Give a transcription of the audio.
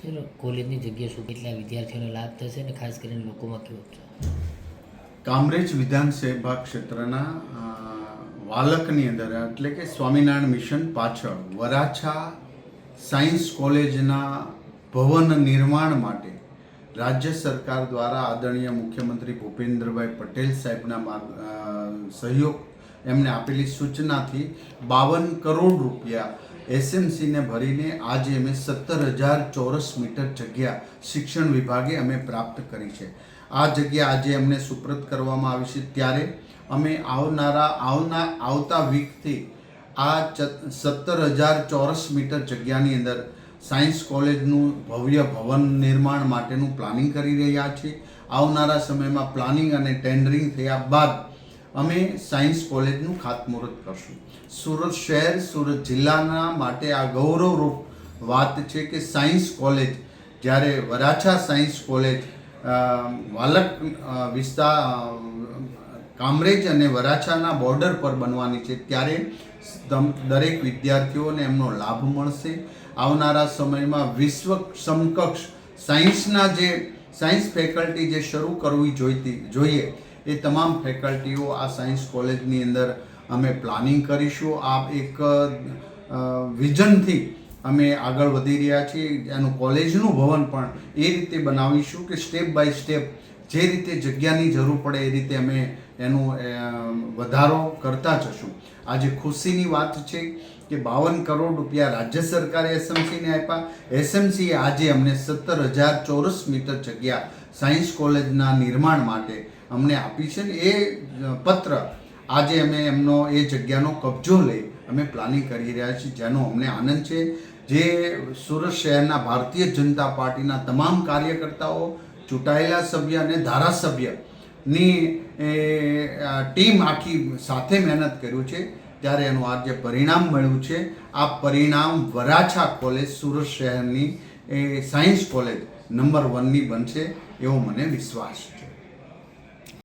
ચલો, કોલેજની જગ્યા શું? કેટલા વિદ્યાર્થીઓને લાભ થશે ને ખાસ કરીને લોકોમાં કેવો છે કામરેજ વિધાનસભા ક્ષેત્રના વાલકની અંદર, એટલે કે સ્વામિનારાયણ મિશન પાછળ, વરાછા સાયન્સ કોલેજના ભવન નિર્માણ માટે રાજ્ય સરકાર દ્વારા આદરણીય મુખ્યમંત્રી ભૂપેન્દ્રભાઈ પટેલ સાહેબના સહયોગ એમને આપેલી સૂચનાથી બાવન કરોડ રૂપિયા એસએમસીને ભરીને આજે અમે સત્તર હજાર ચોરસ મીટર જગ્યા શિક્ષણ વિભાગે અમે પ્રાપ્ત કરી છે. આ જગ્યા આજે અમને સુપ્રત કરવામાં આવી છે. ત્યારે અમે આવનારા, આવના, આવતા વીકથી આ સત્તર હજાર ચોરસ મીટર જગ્યાની અંદર સાયન્સ કોલેજનું ભવ્ય ભવન નિર્માણ માટેનું પ્લાનિંગ કરી રહ્યા છીએ. આવનારા સમયમાં પ્લાનિંગ અને ટેન્ડરિંગ થયા બાદ અમે સાયન્સ કોલેજનું ખાતમુહૂર્ત કરશું. સુરત શહેર, સુરત જિલ્લાના માટે આ ગૌરવરૂપ વાત છે કે સાયન્સ કોલેજ, જ્યારે વરાછા સાયન્સ કોલેજ વાલક વિસ્તાર કામરેજ અને વરાછાના બોર્ડર પર બનવાની છે, ત્યારે દરેક વિદ્યાર્થીઓને એમનો લાભ મળશે. આવનારા સમયમાં વિશ્વ સમકક્ષ સાયન્સના જે, સાયન્સ ફેકલ્ટી જે શરૂ કરવી જોઈતી, જોઈએ એ તમામ ફેકલ્ટીઓ આ સાયન્સ કોલેજની અંદર અમે પ્લાનિંગ કરીશું. આ એક વિઝનથી અમે આગળ વધી રહ્યા છીએ. એનું કોલેજનું ભવન પણ એ રીતે બનાવીશું કે સ્ટેપ બાય સ્ટેપ જે રીતે જગ્યાની જરૂર પડે એ રીતે અમે એનું વધારો કરતા જશું. આજે ખુશીની વાત છે કે બાવન કરોડ રૂપિયા રાજ્ય સરકારે એસએમસીને આપ્યા. એસએમસીએ આજે અમને સત્તર હજાર ચોરસ મીટર જગ્યા સાયન્સ કોલેજના નિર્માણ માટે અમને આપી છે ને એ પત્ર આજે અમે એમનો એ જગ્યાનો કબજો લઈ અમે પ્લાનિંગ કરી રહ્યા છીએ, જેનો અમને આનંદ છે. જે સુરત શહેરના ભારતીય જનતા પાર્ટીના તમામ કાર્યકર્તાઓ, ચૂંટાયેલા સભ્ય અને ધારાસભ્યની ટીમ આખી સાથે મહેનત કર્યું છે. ત્યારે એનું આ જે પરિણામ મળ્યું છે. આ પરિણામ વરાછા કોલેજ, સુરત શહેરની, એ, સાયન્સ કોલેજ નંબર વનની બનશે એવો મને વિશ્વાસ છે.